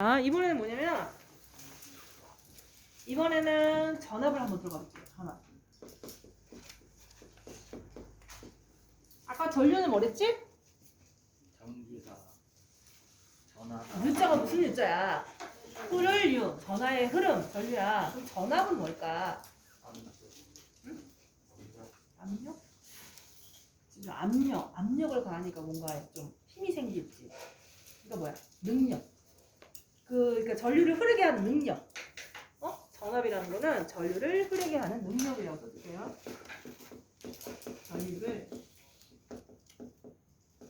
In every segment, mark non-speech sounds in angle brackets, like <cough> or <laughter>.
아, 이번에는 뭐냐면 이번에는 전압을 한번 들어가 볼게요. 전압. 아까 전류는 뭐랬지? 전기가 전화 유자가 무슨 유자야? 흐를 유, 전하의 흐름, 전류야. 그럼 전압은 뭘까? 압력? 지금 압력, 압력을 가하니까 뭔가 좀 힘이 생길지. 이거 뭐야? 능력. 그, 그러니까 전류를 흐르게 하는 능력. 어? 전압이라는 거는 전류를 흐르게 하는 능력이라고 써주세요. 전류를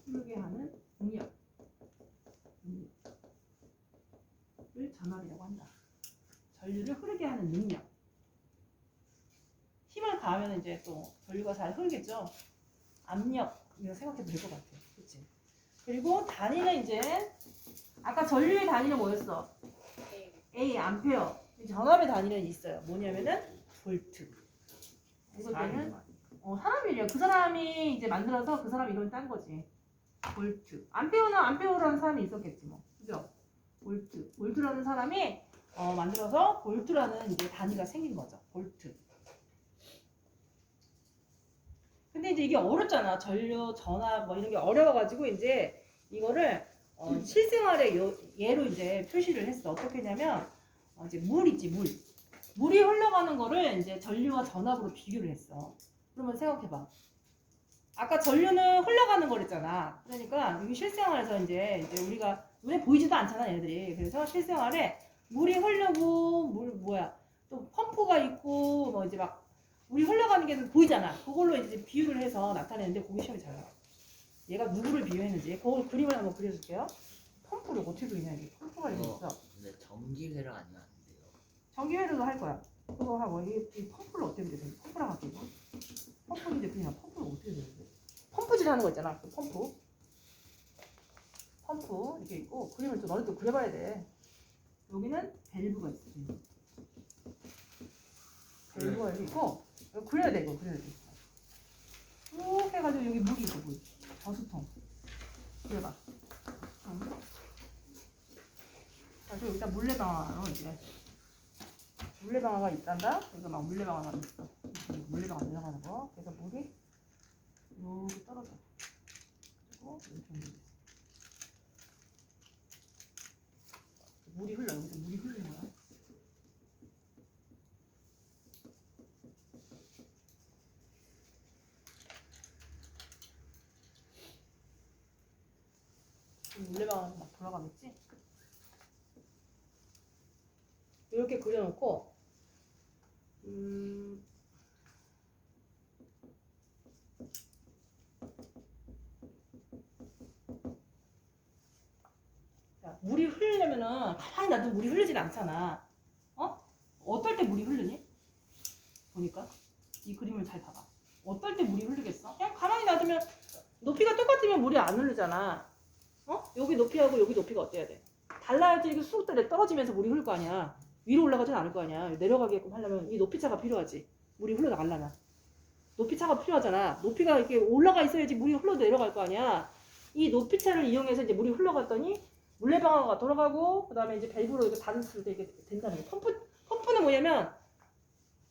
흐르게 하는 능력. 능력을 전압이라고 한다. 전류를 흐르게 하는 능력. 힘을 가하면 이제 또 전류가 잘 흐르겠죠. 압력 이거 생각해도 될 것 같아. 그렇지? 그리고 단위는 이제 아까 전류의 단위는 뭐였어? A 암페어. 전압의 단위는 있어요. 뭐냐면은 볼트. 이것들은 어, 사람이래요. 그 사람이 이제 만들어서 그 사람 이름을 딴 거지. 볼트. 암페어는 암페어라는 사람이 있었겠지 뭐. 그죠? 볼트. 볼트라는 사람이 어, 만들어서 볼트라는 이제 단위가 생긴 거죠. 볼트. 근데 이제 이게 어렵잖아. 전류, 전압 뭐 이런 게 어려워가지고 이제 이거를 어, 실생활의 요- 예로 이제 표시를 했어. 어떻게 했냐면 어, 이제 물 있지 물. 물이 흘러가는 거를 이제 전류와 전압으로 비교를 했어. 그러면 생각해봐. 아까 전류는 흘러가는 거랬잖아. 그러니까 여기 실생활에서 이제 이제 우리가 눈에 보이지도 않잖아 얘들이. 그래서 실생활에 물이 흐르고 물 뭐야 또 펌프가 있고 뭐 이제 막 물이 흘러가는 게 보이잖아. 그걸로 이제 비유를 해서 나타내는데 그게 시험이 잘 나와. 얘가 누구를 비유했는지 그걸 그림을 한번 그려줄게요. 펌프를 어떻게 그리냐 이게 펌프가 이렇게 있어. 근데 전기회로 아니면 안 돼요. 전기회로도 할 거야. 그거 하고 이, 이 펌프를 어떻게 그려? 펌프랑 할게 이거. 펌프 이제 그냥 펌프를 어떻게 그려? 펌프질 하는 거 있잖아. 그 펌프. 펌프 이렇게 있고 그림을 좀 너네 또 그려봐야 돼. 여기는 밸브가 있어. 밸브. 밸브가 여기 있고 이거 그려야 돼 이거 그려야 돼. 쭉 해가지고 여기 물이 있어 물. 저수통. 그려봐. 응. 그래서 여기다 물레방아로 이제 물레방아가 있단다. 그래서 막 물레방아가 있어. 이렇게 물레방아 내려가는 거. 그래서 물이 여기 떨어져. 그리고 이렇게 물이 흘러 여기서 물이 흐르 돌아가겠지? 이렇게 그려놓고 음, 자, 물이 흐르려면은 가만히 놔두면 물이 흐르진 않잖아. 어? 어떨 때 물이 흐르니? 보니까 이 그림을 잘 봐봐. 어떨 때 물이 흐르겠어? 그냥 가만히 놔두면 높이가 똑같으면 물이 안 흐르잖아. 어? 여기 높이하고 여기 높이가 어때야 돼? 달라야지 이게 쑥 떨어지면서 물이 흐를 거 아니야. 위로 올라가진 않을 거 아니야. 내려가게끔 하려면 이 높이차가 필요하지. 물이 흘러나가려면. 높이차가 필요하잖아. 높이가 이렇게 올라가 있어야지 물이 흘러 내려갈 거 아니야. 이 높이차를 이용해서 이제 물이 흘러갔더니 물레방아가 돌아가고 그다음에 이제 밸브로 이렇게 닫았을 때 이게 된다는 거야. 펌프 펌프는 뭐냐면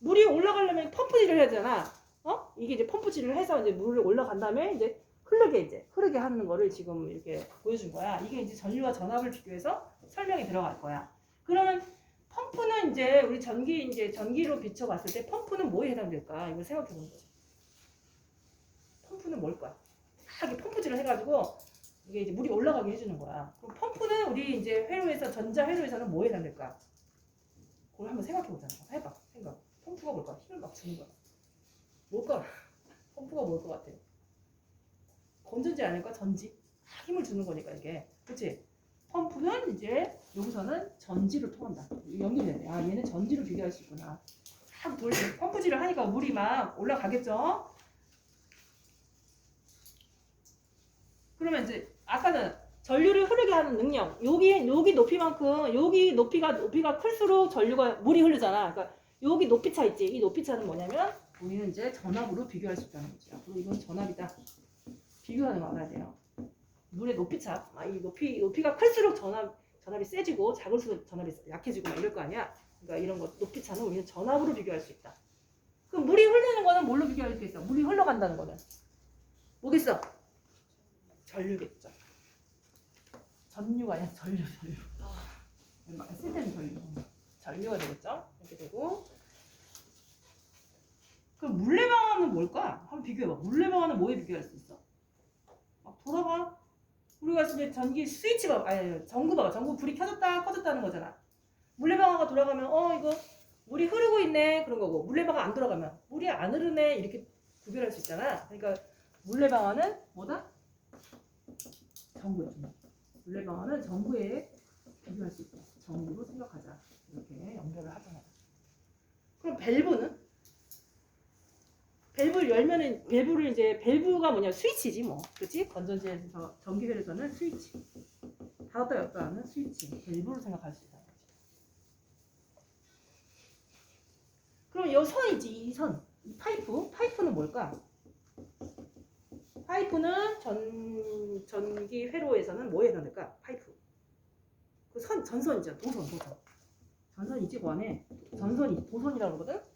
물이 올라가려면 펌프질을 해야 되잖아. 어? 이게 이제 펌프질을 해서 이제 물이 올라간 다음에 이제 흐르게 이제 흐르게 하는 거를 지금 이렇게 보여준 거야. 이게 이제 전류와 전압을 비교해서 설명이 들어갈 거야. 그러면 펌프는 이제 우리 전기 이제 전기로 비춰봤을 때 펌프는 뭐에 해당될까? 이걸 생각해 보는 거지. 펌프는 뭘까? 딱 펌프질을 해가지고 이게 이제 물이 올라가게 해주는 거야. 그럼 펌프는 우리 이제 회로에서 전자 회로에서는 뭐에 해당될까? 그걸 한번 생각해 보자. 해봐. 생각. 펌프가 뭘까? 힘을 막 주는 거야. 뭘까? <laughs> 펌프가 뭘 것 같아? 건전지 아닐까? 전지. 막 힘을 주는 거니까 이게. 그렇지? 펌프는 이제 여기서는 전지를 통한다. 연결되네. 아 얘는 전지로 비교할 수 있구나. 막 돌, 펌프질을 하니까 물이 막 올라가겠죠. 그러면 이제 아까는 전류를 흐르게 하는 능력. 여기 여기 높이만큼 여기 높이가 높이가 클수록 전류가 물이 흐르잖아. 그러니까 여기 높이 차 있지. 이 높이 차는 뭐냐면 우리는 이제 전압으로 비교할 수 있다는 거지. 앞으로 이건 전압이다. 비교하는 거 알아야 돼요. 물의 높이 차. 아, 이 높이 높이가 클수록 전압 전압이 세지고 작을수록 전압이 약해지고 막 이럴 거 아니야. 그러니까 이런 거 높이 차는 우리는 전압으로 비교할 수 있다. 그럼 물이 흐르는 거는 뭘로 비교할 수 있어? 물이 흘러간다는 거는 뭐겠어? 전류겠죠. 전류가 아니라 전류, 전류. 쓸 때는 전류. 전류가 되겠죠? 이렇게 되고. 그럼 물레방아는 뭘까? 한번 비교해봐. 물레방아는 뭐에 비교할 수 있어? 막 돌아가. 우리가 이제 전기 스위치가 아니 전구 봐봐. 전구 불이 켜졌다 꺼졌다는 거잖아. 물레방아가 돌아가면 어 이거 물이 흐르고 있네 그런 거고 물레방아 안 돌아가면 물이 안 흐르네 이렇게 구별할 수 있잖아. 그러니까 물레방아는 뭐다? 전구야. 전구. 물레방아는 전구에 비교할 수 있다. 전구로 생각하자. 이렇게 연결을 하잖아. 그럼 밸브는? 밸브를 열면은 밸브를 이제 밸브가 뭐냐 스위치지 뭐, 그렇지? 건전지에서 전기회로서는 스위치. 닫았다 열었다 하는 스위치. 밸브로 생각할 수 있다. 그럼 이 선이지 이 선, 이 파이프, 파이프는 뭘까? 파이프는 전 전기 회로에서는 뭐에 해당될까? 파이프. 그 선 전선이죠. 도선 도선. 전선이지 그 안에 전선이 도선이라고 그러거든.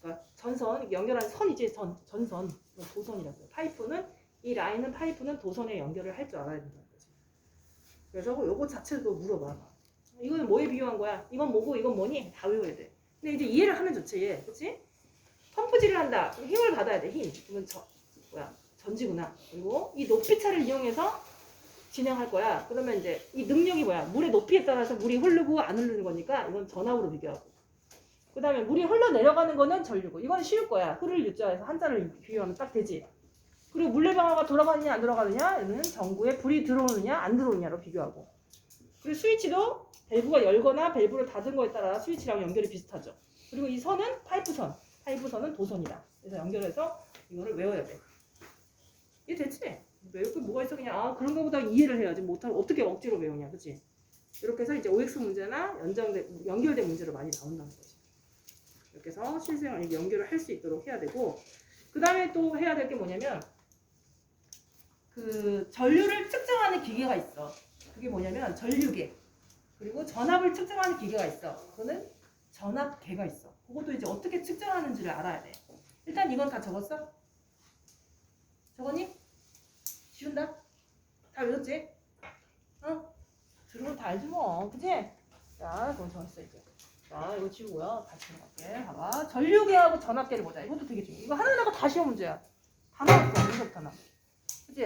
그러니까 전선 연결한 선이지 선 전선 그건 도선이라고 해요. 파이프는 이 라인은 파이프는 도선에 연결을 할 줄 알아야 된다는 거지. 그래서 요거 자체도 물어봐. 이거는 뭐에 비유한 거야? 이건 뭐고 이건 뭐니? 다 외워야 돼. 근데 이제 이해를 하면 좋지, 얘. 그렇지? 펌프질을 한다. 그럼 힘을 받아야 돼. 힘. 이건 저 뭐야? 전지구나. 그리고 이 높이차를 이용해서 진행할 거야. 그러면 이제 이 능력이 뭐야? 물의 높이에 따라서 물이 흐르고 안 흐르는 거니까 이건 전압으로 비교하고. 그 다음에 물이 흘러 내려가는 거는 전류고. 이건 쉬울 거야. 흐를 유자에서 한자를 비교하면 딱 되지. 그리고 물레방아가 돌아가느냐 안 돌아가느냐 이는 전구에 불이 들어오느냐 안 들어오느냐로 비교하고. 그리고 스위치도 밸브가 열거나 밸브를 닫은 거에 따라 스위치랑 연결이 비슷하죠. 그리고 이 선은 파이프 선. 파이프 선은 도선이다. 그래서 연결해서 이거를 외워야 돼. 이해 됐지? 외울 게 뭐가 있어 그냥 아 그런 거보다 이해를 해야지 못하면 어떻게 억지로 외우냐 그치 이렇게 해서 이제 OX 문제나 연장된 연결된 문제로 많이 나온다는 거지 이렇게 해서 이렇게 연결을 할 수 있도록 해야 되고 그 다음에 또 해야 될 게 뭐냐면 그 전류를 측정하는 기계가 있어 그게 뭐냐면 전류계 그리고 전압을 측정하는 기계가 있어 그거는 전압계가 있어 그것도 이제 어떻게 측정하는지를 알아야 돼 일단 이건 다 적었어? 적었니? 지운다? 다 외웠지? 어? 들으면 다 알지 뭐, 그지? 자, 그건 정했어 이제. 자, 이거 지우고요. 다시 들어갈게. 봐봐. 전류계하고 전압계를 보자. 이것도 되게 중요해. 이거 하나하나가 다 시험 문제야. 다 나왔어. 여기서부터 나. 그지?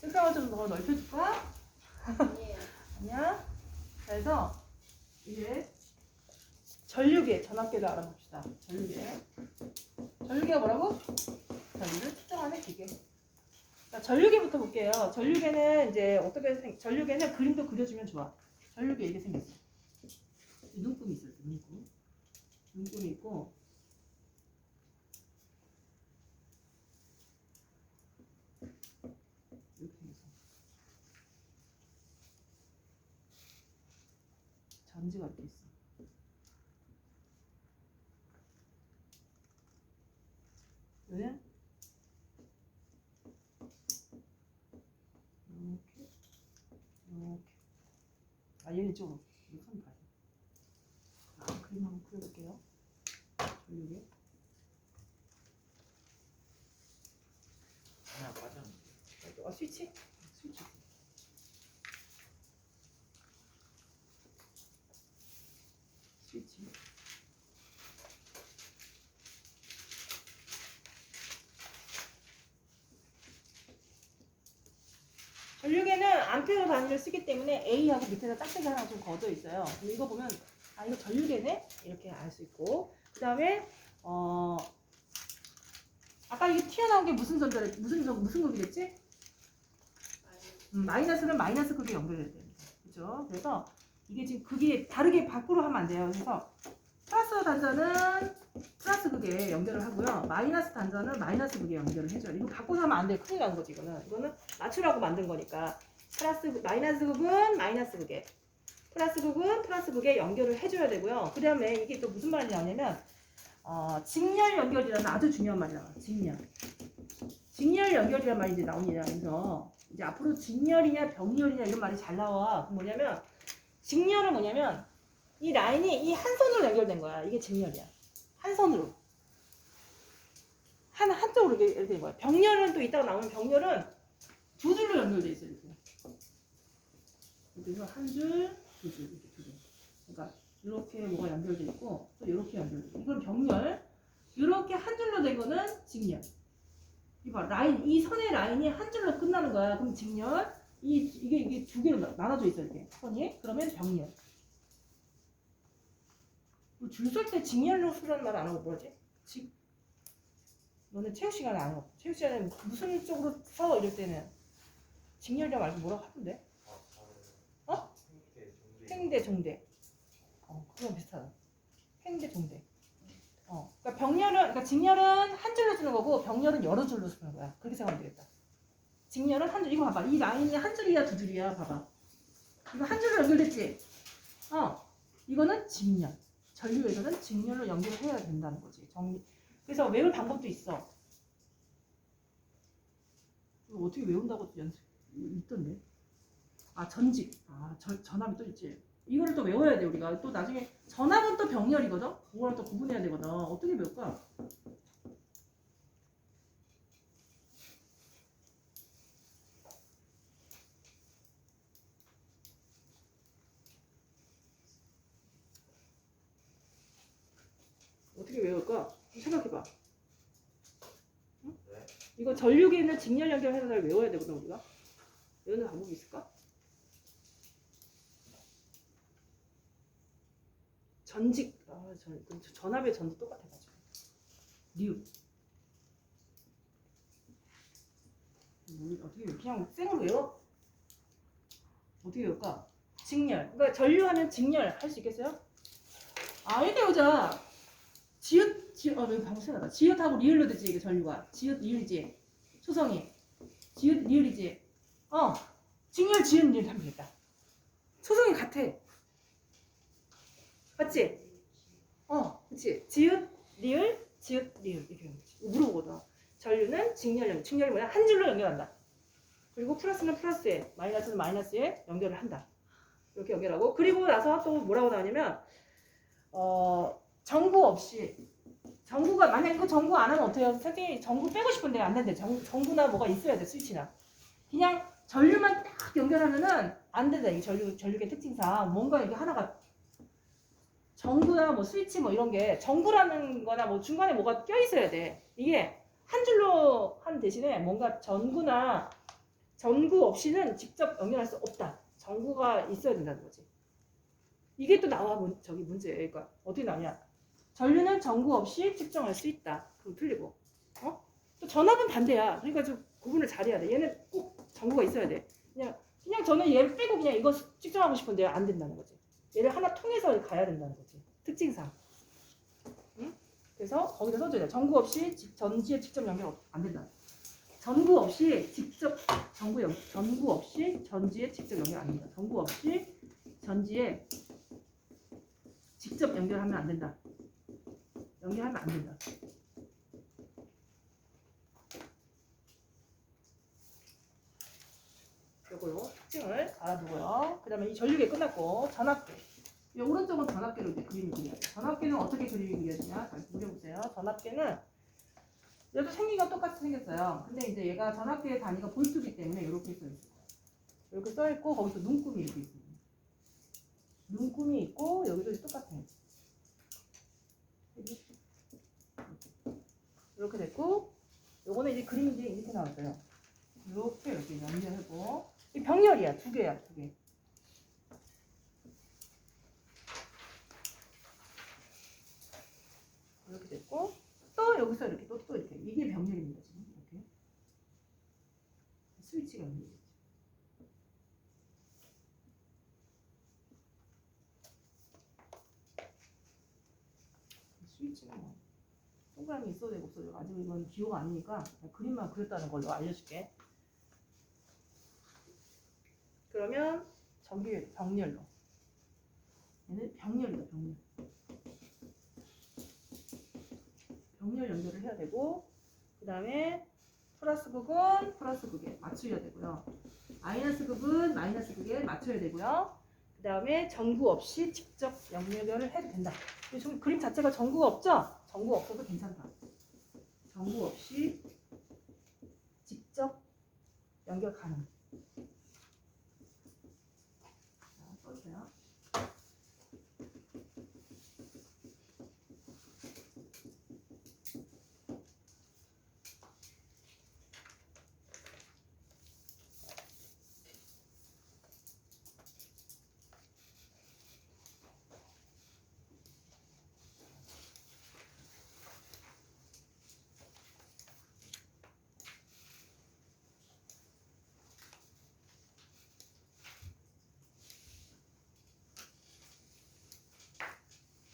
책상을 좀 더 넓혀줄까? 아니야? 그래서 이제 전류계, 전압계를 알아봅시다. 전류계. 전류계가 뭐라고? 전류를 측정하는 기계. 자, 전류계부터 볼게요. 전류계는 이제 어떻게 생, 전류계는 그림도 그려주면 좋아. 전류계 이렇게 생겼어. 이 눈금이 있어요. 눈금. 눈금이 있고. 이렇게 생겼어. 전지가 이렇게 있어. 여기는 이렇게 이렇게 아 얘는 이쪽으로 이거 손 봐요 아 그림 한번 그려볼게요 전류계 하나 빠졌는데. 아 스위치? 스위치. 스위치. 전류계는 암페어 단위를 쓰기 때문에 A하고 밑에다 짝대기 하나 좀 걷어 있어요. 이거 보면 아 이거 전류계네? 이렇게 알 수 있고. 그 다음에 어 아까 이게 튀어나온 게 무슨 전자래 무슨 전 무슨 극이랬지? 음, 마이너스는 마이너스 극에 연결해야 됩니다. 그죠? 그래서 이게 지금 극이 다르게 밖으로 하면 안 돼요. 그래서 플러스 단자는 플러스 극에 연결을 하고요. 마이너스 단자는 마이너스 극에 연결을 해줘요. 이거 바꿔서 하면 안 돼. 큰일 나는 거지, 이거는. 이거는 맞추라고 만든 거니까. 플러스, 극- 마이너스 극은 마이너스 극에. 플러스 극은 플러스 극에 연결을 해줘야 되고요. 그 다음에 이게 또 무슨 말이 나오냐면, 어, 직렬 연결이라는 아주 중요한 말이 나와요. 직렬. 직렬 연결이라는 말이 이제 나옵니다. 그래서 이제 앞으로 직렬이냐 병렬이냐 이런 말이 잘 나와. 뭐냐면 직렬은 뭐냐면 이 라인이 이 한 선으로 연결된 거야. 이게 직렬이야. 한 선으로. 한 한쪽으로 이렇게, 이렇게 된 거야. 병렬은 또 이따가 나오면 병렬은 두 줄로 연결돼 있어 이렇게. 그래서 한 줄, 두 줄, 이렇게 두 줄. 그러니까 이렇게 뭐가 연결돼 있고 또 이렇게 연결돼 있고 이건 병렬. 이렇게 한 줄로 된 거는 직렬. 이봐 라인 이 선의 라인이 한 줄로 끝나는 거야. 그럼 직렬. 이 이게 이게 두 개로 나- 나눠져 있어 이렇게 선이. 그러면 병렬. 줄설 때 직렬로 수라는 말 안 하고 뭐지? 직. 너네 체육 시간에 안 하고 체육 시간에 무슨 쪽으로 써 이럴 때는 직렬이라 말고 뭐라고 하던데? 어? 횡대 종대. 어, 그건 비슷하다. 횡대 종대. 어, 그러니까 병렬은, 그러니까 직렬은 한 줄로 쓰는 거고 병렬은 여러 줄로 쓰는 거야. 그렇게 생각하면 되겠다. 직렬은 한 줄, 이거 봐봐. 이 라인이 한 줄이야, 두 줄이야, 봐봐. 이거 한 줄로 연결됐지? 어, 이거는 직렬. 전류에서는 직렬로 연결을 해야 된다는 거지. 정, 그래서 외울 방법도 있어. 어떻게 외운다고 연습 있던데? 아 전직, 아 전, 전압이 또 있지. 이거를 또 외워야 돼 우리가. 또 나중에 전압은 또 병렬이거든. 그거랑 또 구분해야 되거든. 어떻게 배울까? 어떻게 외울까? 생각해봐. 응? 네. 이거 전류기 있는 직렬 날 외워야 되거든 우리가. 외우는 방법이 있을까? 전직 아, 전, 전압의 전도 똑같아가지고. 류. 뭐, 어떻게 외워? 그냥 생으로 외워? 어떻게 외울까? 직렬. 그러니까 전류하면 직렬 할 수 있겠어요? 아 이렇게 외우자. 지읒 지읒 아 여기 방금 생각나 지읒하고 리을로 되지 이게 전류가. 지읒 리을이지. 초성이. 지읒 리을이지. 어 직렬 지읒 리을 하면 되겠다. 초성이 같아 맞지? 어, 그치. 지읒, 리을, 지읒, 리을. 이렇게. 물어보거든. 전류는 직렬, 직렬이 뭐야? 한 줄로 연결한다. 그리고 플러스는 플러스에, 마이너스는 마이너스에 연결을 한다. 이렇게 연결하고. 그리고 나서 또 뭐라고 나오냐면, 어, 전구 없이. 전구가, 만약에 그 전구 안 하면 어때요? 선생님이 전구 빼고 싶은데 안 된대. 전, 전구나 뭐가 있어야 돼, 스위치나. 그냥 전류만 딱 연결하면은 안 된다. 이 전류, 전류의 특징상. 뭔가 이게 하나가 전구나 뭐 스위치 뭐 이런 게 전구라는 거나 뭐 중간에 뭐가 껴 있어야 돼. 이게 한 줄로 한 대신에 뭔가 전구나 전구 없이는 직접 연결할 수 없다. 전구가 있어야 된다는 거지. 이게 또 나와 문, 저기 문제. 그러니까 어떻게 나오냐? 전류는 전구 없이 측정할 수 있다. 그럼 틀리고. 어? 또 전압은 반대야. 그러니까 좀 구분을 잘해야 돼. 얘는 꼭 전구가 있어야 돼. 그냥 그냥 저는 얘를 빼고 그냥 이거 측정하고 싶은데 안 된다는 거지. 얘를 하나 통해서 가야 된다는 거지. 특징상. 응? 그래서 거기다 써줘야 돼. 전구 없이 직- 전지에 직접 연결 안 된다. 전구 없이 직접 전구 연, 전구 없이 전지에 직접 연결 안 된다. 전구 없이 전지에 직접 연결하면 안 된다. 연결하면 안 된다. 요거요 특징을 알아두고요. 그 다음에 이 전류계 끝났고 전압계. 이 오른쪽은 전압계로 그려야 돼. 전압계는 어떻게 그림이 그려지냐? 잘 그려보세요. 전압계는 얘도 생기가 똑같이 생겼어요. 근데 이제 얘가 전압계의 단위가 볼트기 때문에 이렇게 써 있어요. 이렇게 써 있고 거기서 눈금이 이렇게 있어요. 눈금이 있고 여기도 똑같아요. 이렇게 됐고 요거는 이제 그림이 이렇게 나왔어요. 이렇게 이렇게 연결하고 이 병렬이야 두 개야 두 개. 이렇게 됐고 또 여기서 이렇게 또 또 이렇게 이게 병렬입니다 지금 이렇게 스위치가 연결돼. 스위치는 뭐 동그라미 있어도 되고 없어도 되고 아직 이건 기호가 아니니까 그림만 그렸다는 걸로 알려줄게. 그러면 전기 병렬로 얘는 병렬이다 병렬. 병렬 연결을 해야 되고 그 다음에 플러스 극은 플러스 극에 맞춰야 되고요. 마이너스 극은 마이너스 극에 맞춰야 되고요. 그 다음에 전구 없이 직접 연결을 해도 된다. 이 좀- 그림 자체가 전구가 없죠? 전구 없어도 괜찮다. 전구 없이 직접 연결 가능. 자, 써주세요.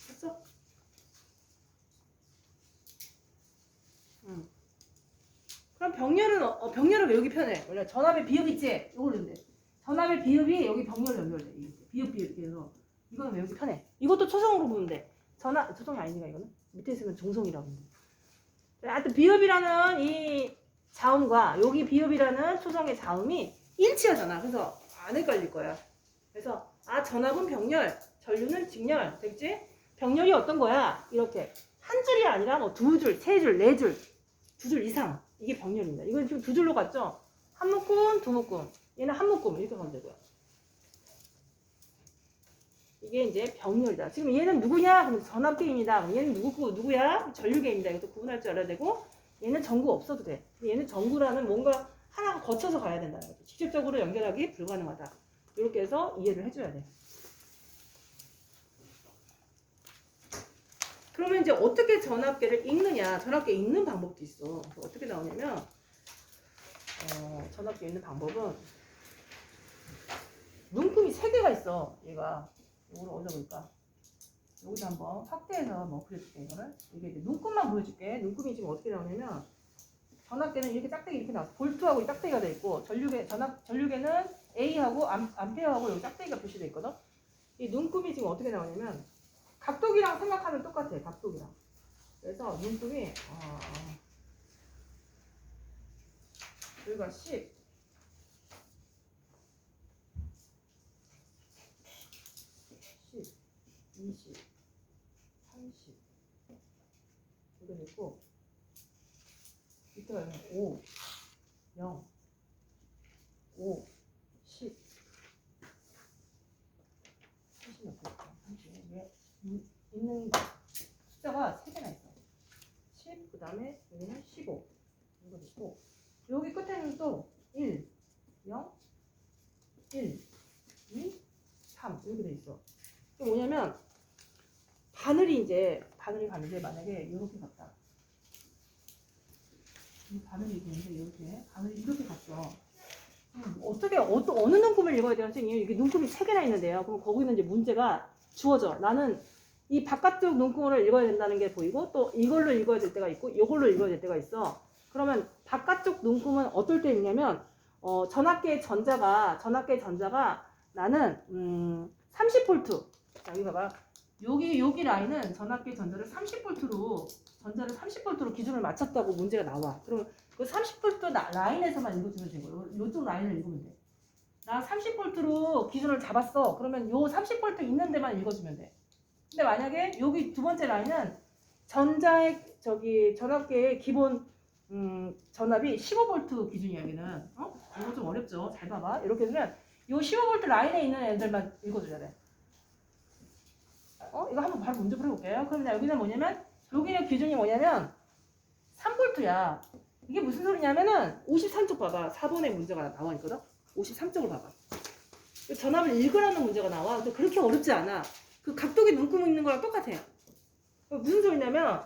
됐어? 응. 그럼 병렬은 어, 어, 병렬은 왜 여기 편해? 원래 전압의 비읍 있지? 이걸로 는데 전압의 비읍이 여기 병렬 연결돼. 비읍 비읍 해서 이거는 왜 여기 편해? 이것도 초성으로 돼. 전압 초성이 아니니까 이거는 밑에 있으면 종성이라고. 하여튼 비읍이라는 이 자음과 여기 비읍이라는 초성의 자음이 일치하잖아. 그래서 안 헷갈릴 거야. 그래서 아 전압은 병렬, 전류는 직렬, 됐지? 병렬이 어떤 거야? 이렇게 한 줄이 아니라 뭐 두 줄, 세 줄, 네 줄, 두 줄 이상 이게 병렬입니다. 이건 지금 두 줄로 갔죠? 한 묶음, 두 묶음. 얘는 한 묶음 이렇게 가면 되고요. 이게 이제 병렬이다. 지금 얘는 누구냐? 그럼 전압계입니다. 얘는 누구고 누구야? 전류계입니다. 이것도 구분할 줄 알아야 되고 얘는 전구 없어도 돼. 얘는 전구라는 뭔가 하나가 거쳐서 가야 거죠. 직접적으로 연결하기 불가능하다. 이렇게 해서 이해를 해줘야 돼. 그러면 이제 어떻게 전압계를 읽느냐? 전압계 읽는 방법도 있어. 어떻게 나오냐면 어, 전압계 읽는 방법은 눈금이 세 개가 있어. 얘가 이걸 어디다 볼까? 여기다 한번 확대해서 뭐 그려줄게 이거를. 이게 이제 눈금만 보여줄게. 눈금이 지금 어떻게 나오냐면 전압계는 이렇게 짝대기 이렇게 나왔어. 볼트하고 이 짝대기가 돼 있고 전류계 전압 전류계는 A하고 암, 암페어하고 여기 짝대기가 표시돼 있거든. 이 눈금이 지금 어떻게 나오냐면 각도기랑 생각하면 똑같아. 각도기랑. 그래서 눈금이 어, 여기가 10 10 20 30 이거 됐고 밑에가 5 0 5 10 30몇 개? 30왜 이- 있는 숫자가 3개나 있어. 10, 그 다음에 여기는 15 이거 됐고 여기 끝에는 또 1, 0, 1, 2, 3 이렇게 돼 있어. 이게 뭐냐면 바늘이 이제 바늘이 가는데 만약에 이렇게 갔다. 이 바늘이 있는데 이렇게 바늘이 이렇게 갔어. 음, 어떻게 어, 어느 눈금을 읽어야 돼요 선생님 이게 눈금이 세 개나 있는데요. 그럼 거기는 이제 문제가 주어져. 나는 이 바깥쪽 눈금을 읽어야 된다는 게 보이고 또 이걸로 읽어야 될 때가 있고 이걸로 읽어야 될 때가 있어. 그러면 바깥쪽 눈금은 어떨 때 읽냐면 어, 전압계의 전자가 전압계의 전자가 나는 음, 30볼트. 자, 여기 봐봐. 여기 여기 라인은 전압계 전자를 30볼트로 전자를 30볼트로 기준을 맞췄다고 문제가 나와. 그러면 그 30볼트 라인에서만 읽어주면 되고 요쪽 라인을 읽으면 돼. 나 30볼트로 기준을 잡았어. 그러면 요 30볼트 있는 데만 읽어주면 돼. 근데 만약에 여기 두 번째 라인은 전자의 저기 전압계의 기본 음, 전압이 15볼트 기준이야 여기는. 어? 이거 좀 어렵죠. 잘 봐봐. 이렇게 되면 요 15볼트 라인에 있는 애들만 읽어줘야 돼. 어? 이거 한번 바로 문제 풀어볼게요. 그럼 여기는 뭐냐면 여기는 기준이 뭐냐면 3볼트야. 이게 무슨 소리냐면은 53쪽 봐봐. 4번의 문제가 나와 있거든. 53쪽을 봐봐. 그 전압을 읽으라는 문제가 나와. 근데 그렇게 어렵지 않아. 그 각도기 눈금 있는 거랑 똑같아. 그 무슨 소리냐면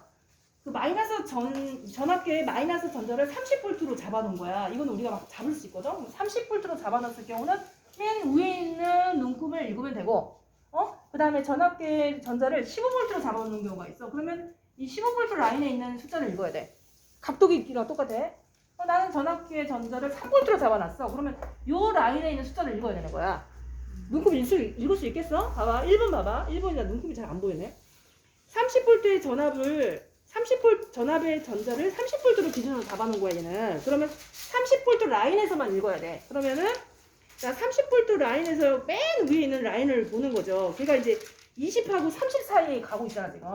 그 마이너스 전 전압계의 마이너스 전자를 30볼트로 잡아놓은 거야. 이건 우리가 막 잡을 수 있거든. 30볼트로 잡아놨을 경우는 맨 위에 있는 눈금을 읽으면 되고, 어? 그 다음에 전압계 전자를 15볼트로 잡아놓는 경우가 있어. 그러면 이 15볼트 라인에 있는 숫자를 읽어야 돼. 각도기랑 똑같아. 어, 나는 전압계 전자를 3볼트로 잡아놨어. 그러면 요 라인에 있는 숫자를 읽어야 되는 거야. 눈금 읽을 수, 읽을 수 있겠어? 봐봐. 1번 봐봐. 1번이나 눈금이 잘 안 보이네. 30볼트의 전압을 30V 전압의 전자를 30V로 기준으로 잡아놓은 거야 얘는. 그러면 30V 라인에서만 읽어야 돼. 그러면은 자 30V 라인에서 맨 위에 있는 라인을 보는 거죠. 걔가 이제 20하고 30 사이에 가고 있잖아 지금.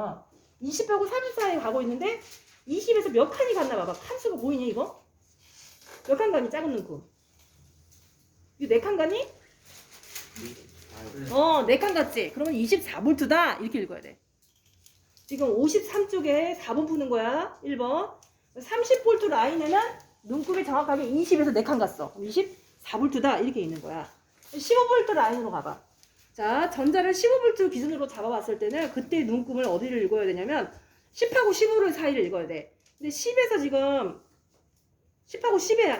20하고 30 사이에 가고 있는데 20에서 몇 칸이 갔나 봐봐. 칸수가 보이니 이거? 몇칸 가니 작은 눈금? 이거 네칸 가니? 아, 어, 네 칸 갔지? 그러면 24볼트다. 이렇게 읽어야 돼. 지금 53쪽에 4번 푸는 거야. 1번. 30볼트 라인에는 눈곱이 정확하게 20에서 4칸 갔어. 24볼트다. 이렇게 있는 거야. 15볼트 라인으로 가봐. 자, 전자를 15볼트 기준으로 잡아봤을 때는 그때 눈금을 어디를 읽어야 되냐면 10하고 15를 사이를 읽어야 돼. 근데 10에서 지금 10하고 10에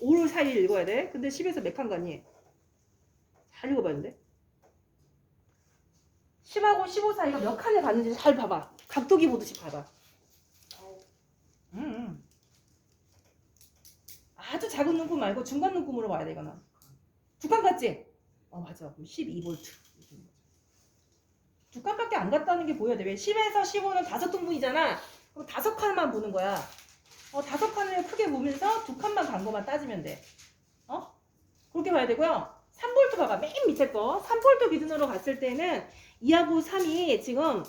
15를 사이를 읽어야 돼. 근데 10에서 몇 칸 가니? 잘 읽어봤는데? 10하고 15 사이가 몇 칸에 갔는지 잘 봐봐. 각도기 보듯이 봐봐. 음. 아주 작은 눈금 말고 중간 눈금으로 봐야 돼, 이거는. 두칸 갔지? 어, 맞아. 12볼트. 두 칸밖에 안 갔다는 게 보여야 돼. 왜? 10에서 15는 다섯 등분이잖아. 그럼 다섯 칸만 보는 거야. 어, 다섯 칸을 크게 보면서 두 칸만 간 것만 따지면 돼. 어? 그렇게 봐야 되고요. 3볼트 봐봐. 맨 밑에 거. 3볼트 기준으로 갔을 때는 2하고 3이 지금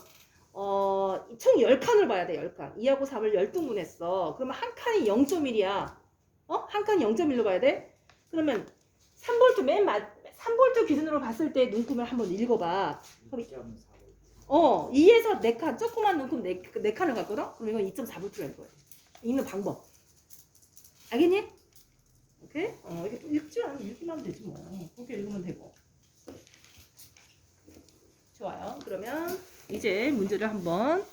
어, 총 10칸을 봐야 돼, 10칸. 2하고 3을 10등분 했어. 그러면 한 칸이 0.1이야. 어? 한 칸이 0.1로 봐야 돼? 그러면 3볼트 맨 마, 3볼트 기준으로 봤을 때 눈금을 한번 읽어봐. 2.4 어, 2에서 4칸, 조그만 눈금 4, 4칸을 갔거든? 그럼 이건 2.4볼트라는 거야. 읽는 방법. 알겠니? 오케이? 어, 또 읽지 않으면 읽기만 하면 되지 뭐. 그렇게 읽으면 되고. 좋아요. 그러면 이제 문제를 한번